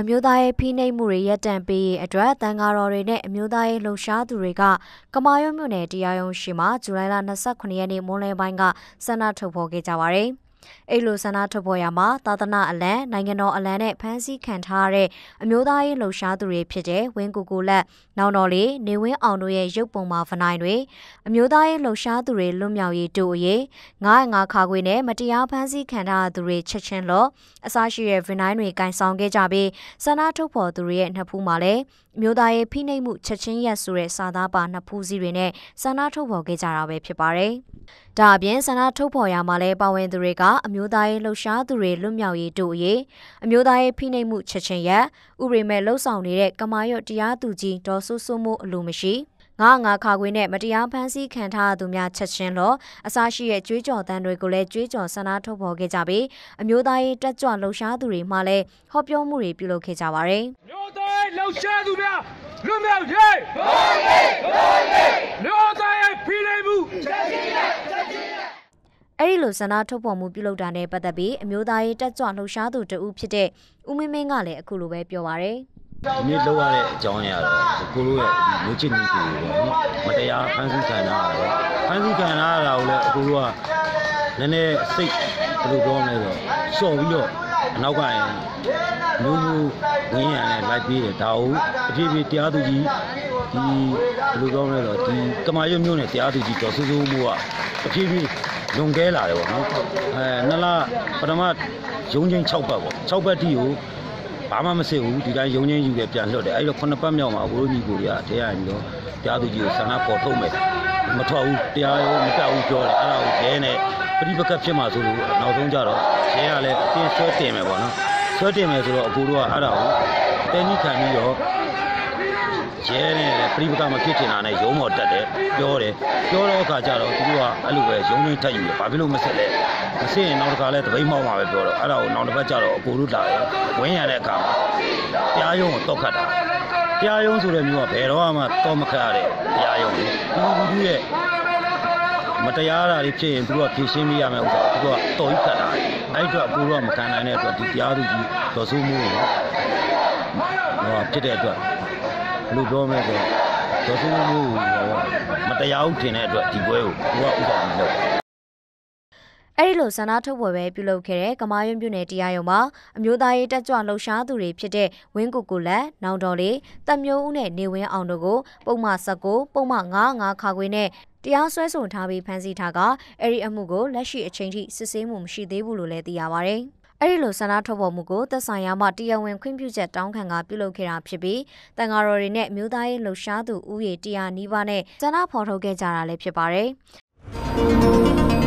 အမျိုးသားရေးဖိနှိပ်မှုတွေရပ်တန့်ပေးရေးအတွက်တန်ဃာတော်တွေနဲ့အမျိုးသားရေးလှုပ်ရှားသူတွေကကမာရွတ်မြို့နယ်တရားရုံးရှိမှာဇူလိုင်လ29ရက်နေ့မွန်းလယ်ပိုင်းကဆန္ဒထုတ်ဖော်ခဲ့ကြပါတယ်။ အဲ့လိုဆန္ဒထုတ်ဖော်ရမှာသာသနာအလံနိုင်ငံတော်အလံနဲ့ဖမ်းဆီးခံထားရတဲ့အမျိုးသားရေးလှုပ်ရှားသူတွေဖြစ်တဲ့ဝင်းကိုကိုလက်နောင်တော်လေးနေဝင်းအောင်တို့ရဲ့ရုပ်ပုံမှာဖနိုင်တွေအမျိုးသားရေးလှုပ်ရှားသူတွေလွတ်မြောက်ရေးတို့အရေး905ခါခွေနဲ့မတရားဖမ်းဆီးခံထားသူတွေချက်ချင်းလောအစရှိတဲ့ဗီနိုင်းတွေကင်ဆောင်ခဲ့ကြပြီးဆန္ဒထုတ်ဖော်သူတွေရဲ့နှစ်ဖူးမှာလည်းမျိုးသားရေးဖိနှိပ်မှုချက်ချင်းရက်ဆိုတဲ့စာသားပါနှစ်ဖူးစီတွေနဲ့ဆန္ဒထုတ်ဖော်ခဲ့ကြတာပဲဖြစ်ပါတယ်။ဒါအပြင်ဆန္ဒထုတ်ဖော်ရမှာလဲပါဝင်သူတွေကအမျိုးသားရေးလှုပ်ရှားသူတွေလွတ်မြောက်ရေးတို့အရေးအမျိုးသားရေးဖိနှိပ်မှုချက်ချင်းရက်ဥပဒေမဲ့လှုပ်ဆောင်နေတဲ့ကမာရွတ်တရားသူကြီးဒေါ်ဆူဆူမို့အလိုမရှိငါငါခါခွေနဲ့မတရားဖမ်းဆီးခံထားသူများချက်ချင်းလို့အစရှိရဲ့ကြွေးကြော်တန်းတွေကိုလည်းကြွေးကြော်ဆန္ဒထုတ်ဖော်ခဲ့ကြပြီးအမျိုးသားရေးတက်ကြွလှုပ်ရှားသူတွေမှလည်းဟောပြောမှုတွေပြုလုပ်ခဲ့ကြပါတယ်။မျိုးသားရေးလှုပ်ရှားသူများလွတ်မြောက်ရေးတော်ရေးတော်ရေးမျိုးသားရေးဖိနှိပ်မှုချက်ချင်းရချက်ချင်းရ အဲ့ဒီလိုဆန္ဒထုတ်ဖော်မှုပြုလုပ်တာနဲ့ပတ်သက်ပြီးအမျိုးသားရေးတက်ကြွလှုပ်ရှားသူတဦးဖြစ်တဲ့ဦးမင်းမင်းကလည်းအခုလိုပဲပြောပါရယ်။ဒီနေ့လောက်ရတဲ့အကြောင်းအရာတော့ကိုလိုရဲ့မျိုးချစ်နေသူတွေပေါ့နော်မတရားဖန်ဆီးခံရတာပဲဖန်ဆီးခံရတာကိုလည်းအကိုတို့ကနည်းနည်းစိတ်ဘယ်လိုပြောမလဲဆိုရှော့ပြီးတော့အနောက်ကရင်မျိုးမျိုးဝင်းရံနဲ့လိုက်ပြီးတယ်ဒါဟုတ်အဖြစ်ဖြစ်တရားသူကြီးဒီဘယ်လိုပြောမလဲဆိုဒီကမာရွတ်မျိုးနဲ့တရားသူကြီးတော်ဆူဆူမို့ကအဖြစ်ဖြစ် လွန်ကဲလာတယ်ပေါ့နော်အဲနှစ်လပထမရုံးချင်း6ပတ်ပေါ့6ပတ်တိကိုဘာမှမစစ်ဘူးဒီတိုင်းယုံချင်းယူခဲ့ပြန်လွတ်တယ်အဲ့တော့ခုနှစ်ပတ်မြောက်မှာဘိုးကြီးကိုရတရားရင်တော့တရားသူကြီးကိုဆန္ဒပေါ်ထုတ်မယ်မထွက်ဘူးတရားရောမတက်ဘူးပြောတယ်အဲ့ဒါကိုရဲနဲ့ပရိပကဖြစ်မှာဆိုလို့နောက်ဆုံးကြတော့ရဲကလည်းအတင်းဆွဲတင်မယ်ပေါ့နော်ဆွဲတင်မယ်ဆိုတော့အကိုတို့ကအဲ့ဒါကိုတဲကြီးခံပြီးတော့ ရဲနဲ့ပြိပကမဖြစ်ချင်တာနဲ့ရုံးမော်တက်တယ်ပြောတယ်ပြောတော့အခါကျတော့သူတို့ကအဲ့လိုပဲရုံးရင်းထက်ယူတယ်ဘာဖြစ်လို့မဆက်လဲမဆက်ရင်နောက်တစ်ခါလဲတပိတ်မောက်မှာပဲပြောတော့အဲ့ဒါကိုနောက်တစ်ပတ်ကျတော့အကိုတို့လာတယ်ဝင်းရတဲ့အခါမှာတရားရုံးကိုတော့ခတ်တာတရားရုံးဆိုတဲ့မျိုးကဘယ်တော့မှတော့မခတ်ရတဲ့တရားရုံးကိုသူတို့ရဲ့မတရားတာတွေဖြစ်ရင်သူတို့ကဖြေရှင်းပေးရမယ်ဥစ္စာသူတို့ကတော်ကြီးခတ်တာအဲ့အတွက်အကိုတို့ကမခံနိုင်တဲ့အတွက်ဒီတရားသူကြီးတော်ဆိုးမှုကိုဟောဖြစ်တဲ့အတွက် ဘယ်လိုပြောမလဲဆိုတော့ဒေါ်စုမျိုးမတရားဘူးထင်တဲ့အတွက်ဒီပွဲကိုသူကဥပဒေလုပ်အဲ့ဒီလိုဆန္ဒထုတ်ပွဲပဲပြုလုပ်ခဲ့တဲ့ကမာရွံပြုနယ်တရားရုံမှာအမျိုးသားရေးတက်ကြွလှုပ်ရှားသူတွေဖြစ်တဲ့ဝင်းကိုကိုလက်၊နောင်တော်လေး၊တပ်မျိုးဦးနဲ့နေဝင်းအောင်တို့ကိုပုံမှန်19ပုံမှန်95ခါခွေနဲ့တရားစွဲဆိုထားပြီးဖမ်းဆီးထားကအဲ့ဒီအမှုကိုလက်ရှိအချိန်ထိစစ်ဆေးမှုမရှိသေးဘူးလို့လည်းသိရပါဗျ။ အဲ့ဒီလိုဆန္ဒထုတ်ဖော်မှုကိုသက်ဆိုင်ရာမှတရားဝင်ခွင့်ပြုချက်တောင်းခံကပြုလုပ်ခဲ့တာဖြစ်ပြီးတန်ဃာတော်တွေနဲ့မြို့သားရေးလှုပ်ရှားသူဦးရေတရားနီးပါးနဲ့ဆန္ဒဖော်ထုတ်ခဲ့ကြတာလည်းဖြစ်ပါတယ်။